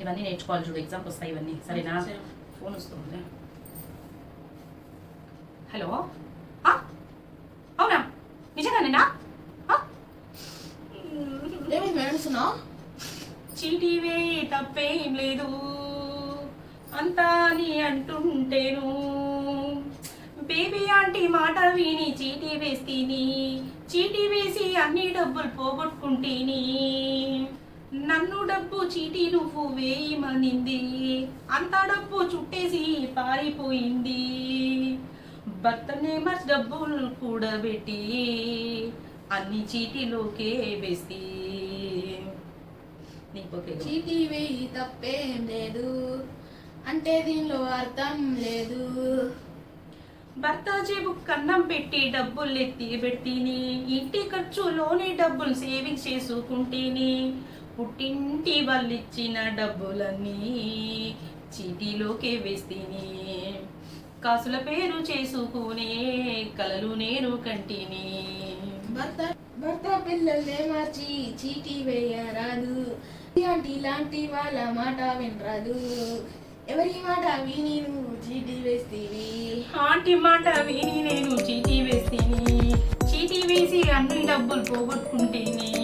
ఇవన్నీ నేర్చుకోవాలి చూడు ఎగ్జామ్కి వస్తాయి ఇవన్నీ. సరేనా? ఫోన్ వస్తుంది హలో? అవునా? నిజంగానేనా? ఏమైంది ఏడుస్తున్నావు చీటీవే తప్పేం లేదు. అంతా నీ అంటుంటేను. బేబీ ఆంటీ మాట విని చీటీ వేస్తీని చీటీ వేసి అన్ని డబ్బులు పోగొట్టుకుంటేని. నన్ను డబ్బు చీటీ నువ్వు వేయమనింది. అంత డబ్బు చుట్టేసి పారిపోయింది. భర్తనే మర్చి డబ్బులు కూడబెట్టి అన్ని చీటిలోకే వేసి. చీటి చీటీ వేయి తప్పేం లేదు. అంటే దీనిలో అర్థం లేదు. భర్త జేబు కన్నం పెట్టి డబ్బులు ఎత్తి పెడితేని ఇంటి ఖర్చులోనే డబ్బులు సేవింగ్స్ చేసుకుంటేని పుట్టింటి వాళ్ళు ఇచ్చిన డబ్బులన్నీ చీటీలోకి వేస్తీని. కాసుల పేరు చేసుకునే కలలు నేను కంటిని. భర్త భర్త పిల్లల్నే మార్చి చీటీ వేయరాదు. ఇలాంటి ఇలాంటి వాళ్ళ మాట వినరాదు. ఎవరి మాట విని నువ్వు చీటీ వేస్తీవి ఆంటీ మాట విని నేను చీటీ వేస్తేని చీటీ వేసి అన్ని డబ్బులు పోగొట్టుకుంటేని?